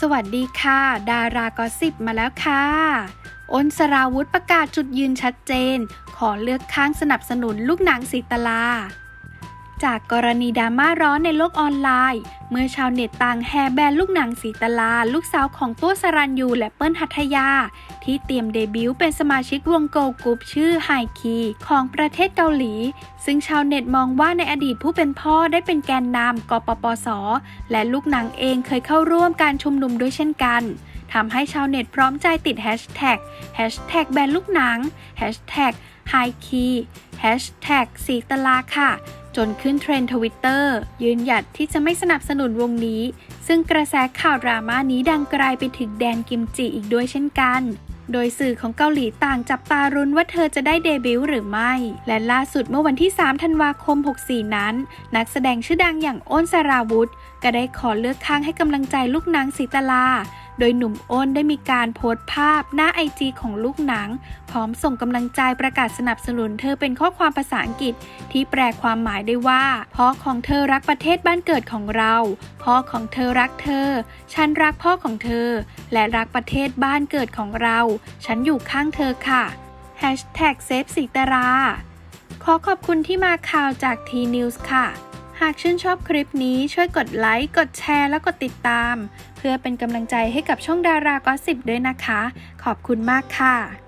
สวัสดีค่ะ ดารากอสิบมาแล้วค่ะ อ้นสราวุธประกาศจุดยืนชัดเจน ขอเลือกข้างสนับสนุนลูกหนังสีตลา จากกรณีดราม่าร้อนในโลกออนไลน์ เมื่อชาวเน็ตต่างแห่แบนลูกหนังสีตลา ลูกสาวของตัวสรัญยูและเปิ้ลหัทยา ที่เตรียมเดบิวต์เป็นสมาชิกวงโกลกรุ๊ปชื่อไฮคีของประเทศเกาหลี ซึ่งชาวเน็ตมองว่าในอดีตผู้เป็นพ่อได้เป็นแกนนำกปปส และลูกหนังเองเคยเข้าร่วมการชุมนุมด้วยเช่นกันทำให้ชาวเน็ตพร้อมใจติดแฮชแท็กแฮชแท็กแบนลูกหนังแฮชแท็กไฮคีแฮชแท็กสีตลาค่ะ จนขึ้นเทรนด์ทวิตเตอร์ยืนหยัดที่จะไม่สนับสนุนวงนี้ ซึ่งกระแสข่าวดราม่านี้ดังไกลไปถึงแดนกิมจิอีกด้วยเช่นกัน โดยสื่อของเกาหลีต่างจับตารุ้นว่าเธอจะได้เดบิวต์หรือไม่ และล่าสุดเมื่อวันที่ 3 ธันวาคม 64 นั้น นักแสดงชื่อดังอย่างอ้นสราวุธ ก็ได้ขอเลือกข้างให้กำลังใจลูกนางสีตลา โดยหนุ่มอ้นได้มีการโพสต์ภาพหน้าไอจีของลูกหนัง พร้อมส่งกำลังใจประกาศสนับสนุนเธอเป็นข้อความภาษาอังกฤษ ที่แปลความหมายได้ว่าพ่อของเธอรักประเทศบ้านเกิดของเราพ่อของเธอรักเธอ ฉันรักพ่อของเธอ และรักประเทศบ้านเกิดของเรา ฉันอยู่ข้างเธอค่ะ Hashtag เซฟสีตราขอขอบคุณที่มาข่าวจาก T News ค่ะ หากชื่นชอบคลิปนี้ช่วยกดไลค์ กดแชร์และกดติดตาม เพื่อเป็นกำลังใจให้กับช่องดารากอสิบด้วยนะคะ ขอบคุณมากค่ะ